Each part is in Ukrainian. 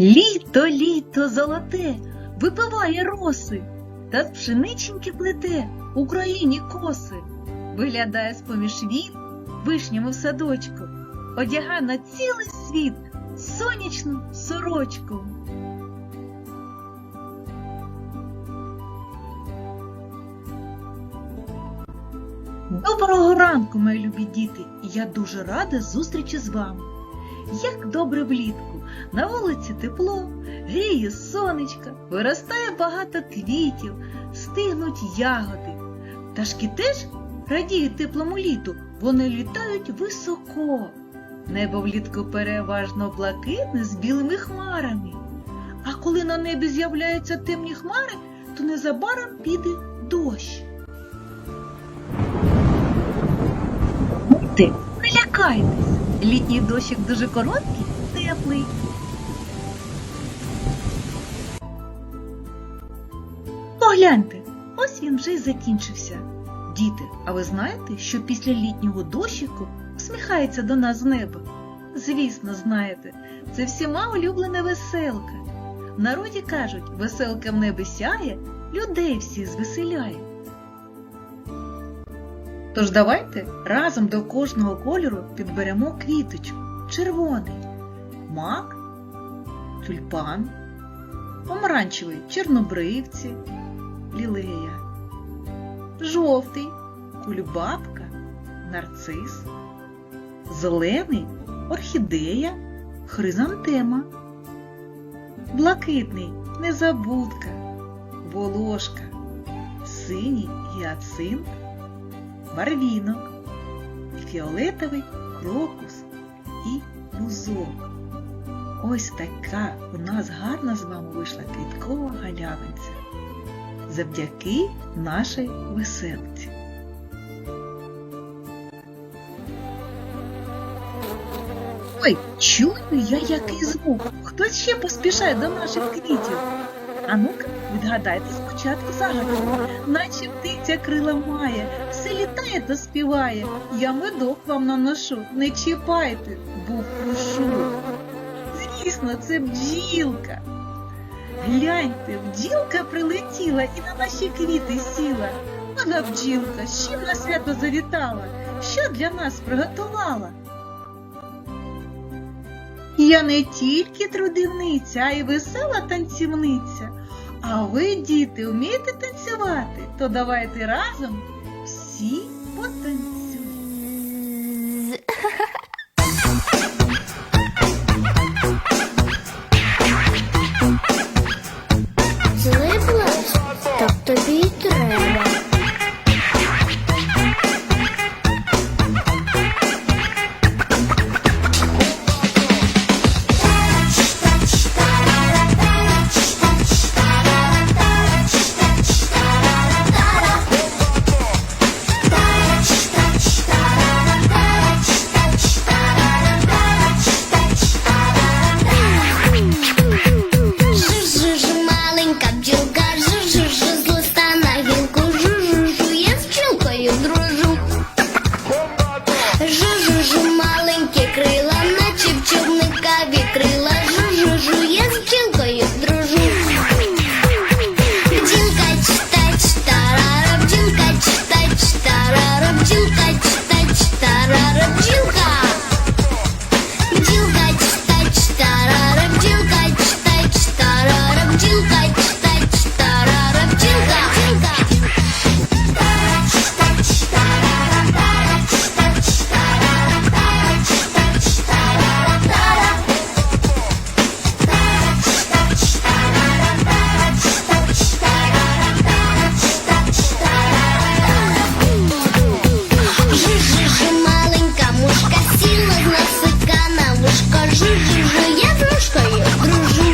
Літо, літо золоте, випиває роси, та з пшениченьки плете Україні коси. Виглядає з-поміж віт вишнями в садочку, одягає на цілий світ сонячну сорочку. Доброго ранку, мої любі діти! Я дуже рада зустрічі з вами. Як добре влітку, на вулиці тепло, гріє сонечка, виростає багато квітів, стигнуть ягоди. Пташки теж радіють теплому літу, вони літають високо. Небо влітку переважно блакитне з білими хмарами. А коли на небі з'являються темні хмари, то незабаром піде дощ. Не лякайтесь. Літній дощик дуже короткий, теплий. Погляньте, ось він вже й закінчився. Діти, а ви знаєте, що після літнього дощику всміхається до нас з неба? Звісно, знаєте, це всіма улюблена веселка. В народі кажуть, веселка в небі сяє, людей всіх звеселяє. Тож давайте разом до кожного кольору підберемо квіточку. Червоний, мак, тюльпан, помаранчевий чорнобривці, лілея, жовтий, кульбабка, нарцис, зелений орхідея, хризантема, блакитний незабудка, волошка, синій гіацинт, барвінок, фіолетовий крокус і бузок. Ось така у нас гарна з вами вийшла квіткова галявинця. Завдяки нашій веселці. Ой, чую я який звук. Хтось ще поспішає до наших квітів. А ну-ка, відгадайте спочатку загадку. Наче птиця крила має, все літає та співає. Я медок вам наношу, не чіпайте, був прошу. Звісно, це бджілка. Гляньте, бджілка прилетіла і на наші квіти сіла. Вона бджілка, з чим на свято завітала, що для нас приготувала. Я не тільки трудівниця, а й весела танцівниця. А ви, діти, вмієте танцювати? То давайте разом всі потанцюємо. я дружкою дружу.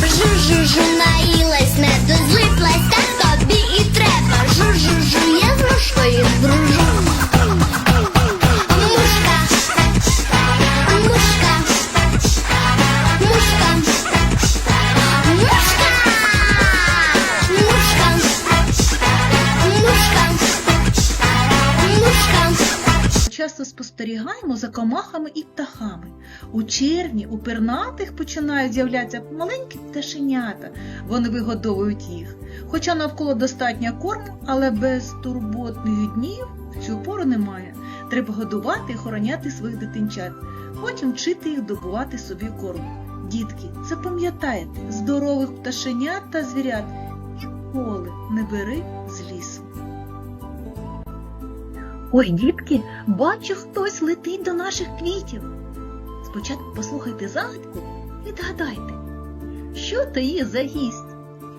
Жу-жу-жу на спостерігаємо за комахами і птахами. У червні у пернатих починають з'являтися маленькі пташенята. Вони вигодовують їх. Хоча навколо достатньо корму, але без турботних днів в цю пору немає. Треба годувати і охороняти своїх дитинчат, потім вчити їх добувати собі корм. Дітки, запам'ятайте, здорових пташенят та звірят ніколи не бери з лісу. Ой, дітки, бачу, хтось летить до наших квітів. Спочатку послухайте загадку і догадайте, що то є за гість?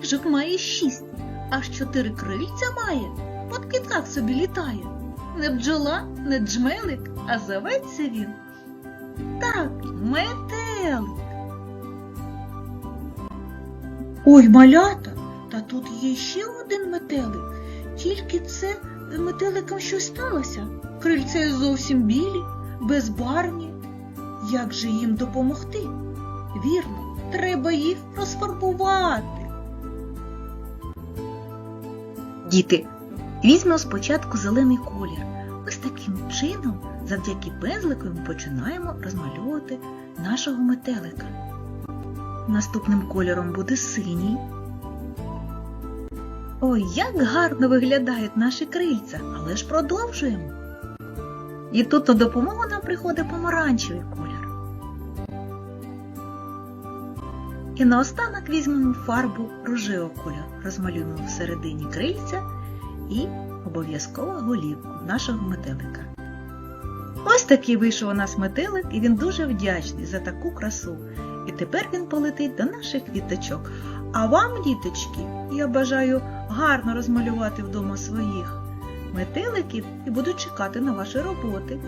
Жук має шість, аж чотири крильця має, по квітках собі літає. Не бджола, не джмелик, а зоветься він. Так, метелик. Ой, малята, та тут є ще один метелик. Тільки це з метеликом щось сталося. Крильця зовсім білі, безбарвні. Як же їм допомогти? Вірно, треба їх розфарбувати. Діти, візьмемо спочатку зелений колір. Ось таким чином, завдяки пензлику, ми починаємо розмальовувати нашого метелика. Наступним кольором буде синій. Ой, як гарно виглядають наші крильця, але ж продовжуємо. І тут на допомогу нам приходить помаранчевий колір. І наостанок візьмемо фарбу рожевого кольору, розмалюємо всередині крильця і обов'язково голівку нашого метелика. Ось такий вийшов у нас метелик, і він дуже вдячний за таку красу. І тепер він полетить до наших квіточок. А вам, діточки, я бажаю гарно розмалювати вдома своїх метеликів і буду чекати на ваші роботи.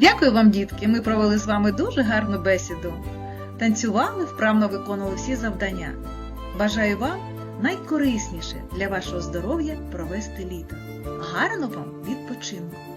Дякую вам, дітки! Ми провели з вами дуже гарну бесіду. Танцювали, вправно виконували всі завдання. Бажаю вам найкорисніше для вашого здоров'я провести літо. Гарного вам відпочинку!